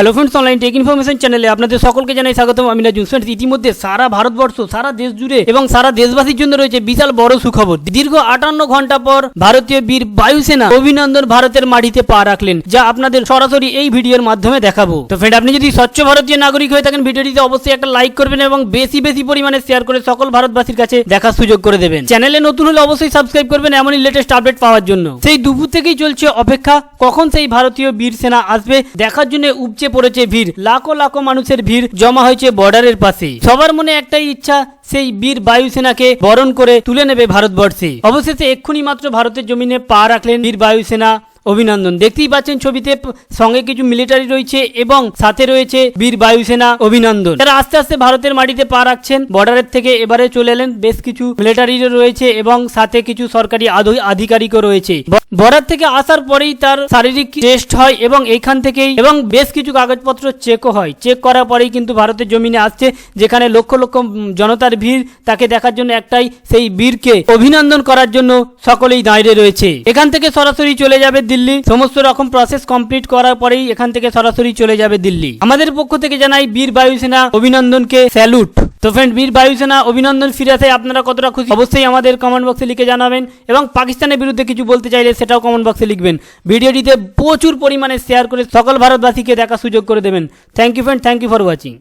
Hello friends online tech information চ্যানেলে আপনাদের সকলকে জানাই স্বাগতম। আমি নাজুম ফ্রেন্ডস ইতিমধ্যে সারা ভারতবর্ষ, সারা দেশ জুড়ে এবং সারা দেশবাসীর জন্য রয়েছে বিশাল বড় সুখবর। দীর্ঘ আটান্ন ঘণ্টা পর ভারতীয় বীর বায়ুসেনা অভিনন্দন ভারতের মাটিতে পা রাখলেন, যা আপনাদের সরাসরি এই ভিডিওর মাধ্যমে দেখাবো। তো ফ্রেন্ড আপনি যদি স্বচ্ছ ভারতীয় নাগরিক হয়ে থাকেন, ভিডিওটিতে অবশ্যই একটা লাইক করবেন এবং বেশি বেশি পরিমাণে শেয়ার করে সকল ভারতবাসীর কাছে দেখার সুযোগ করে দেবেন। চ্যানেলে নতুন হলে অবশ্যই সাবস্ক্রাইব করবেন এমনই লেটেস্ট আপডেট পাওয়ার জন্য। সেই দুপুর থেকেই চলছে অপেক্ষা, কখন সেই ভারতীয় বীর সেনা আসবে, দেখার জন্য উপচে পড়েছে ভিড়। লাখো লাখো মানুষের ভিড় জমা হয়েছে বর্ডারের পাশে। সবার মনে একটাই ইচ্ছা, সেই বীর বায়ুসেনাকে বরণ করে তুলে নেবে ভারতবর্ষে। অবশেষে এক্ষুনি মাত্র ভারতের জমিনে পা রাখলেন বীর বায়ুসেনা। অভিনন্দন। দেখতেই পাচ্ছেন ছবিতে সঙ্গে কিছু মিলিটারি রয়েছে এবং সাথে রয়েছে বীর বায়ুসেনা। অভিনন্দন। তারা আস্তে আস্তে ভারতের মাটিতে পা রাখছেন। বর্ডারের থেকে এবারে চলে এলেন। বেশ কিছু মিলিটারিরও রয়েছে এবং সাথে কিছু সরকারি আধ- আধিকারিকও রয়েছে। বর্ডার থেকে আসার পরেই তার শারীরিক টেস্ট হয় এবং এইখান থেকেই এবং বেশ কিছু কাগজপত্র চেকও হয়। চেক করার পরেই কিন্তু ভারতের জমিনে আসছে, যেখানে লক্ষ লক্ষ জনতার ভিড় তাকে দেখার জন্য একটাই সেই বীরকে অভিনন্দন করার জন্য সকলেই দাঁড়িয়ে রয়েছে। এখান থেকে সরাসরি চলে যাবে দিল্লি। সমস্ত রকম প্রসেস কমপ্লিট করার পরেই এখান থেকে সরাসরি চলে যাবে দিল্লি। আমাদের পক্ষ থেকে জানাই বীর বায়ুসেনা অভিনন্দনকে স্যালুট তো ফ্রেন্ড বীর বায়ুসেনা অভিনন্দন ফিরে আসে। আপনারা কতটা খুশি? অবশ্যই আমাদের কমেন্ট বক্সে লিখে জানাবেন এবং পাকিস্তানের বিরুদ্ধে কিছু বলতে চাইলে সেটাও কমেন্ট বক্সে লিখবেন। ভিডিওটিতে প্রচুর পরিমাণে শেয়ার করে সকল ভারতবাসীকে দেখার সুযোগ করে দেবেন। Thank you friend thank you for watching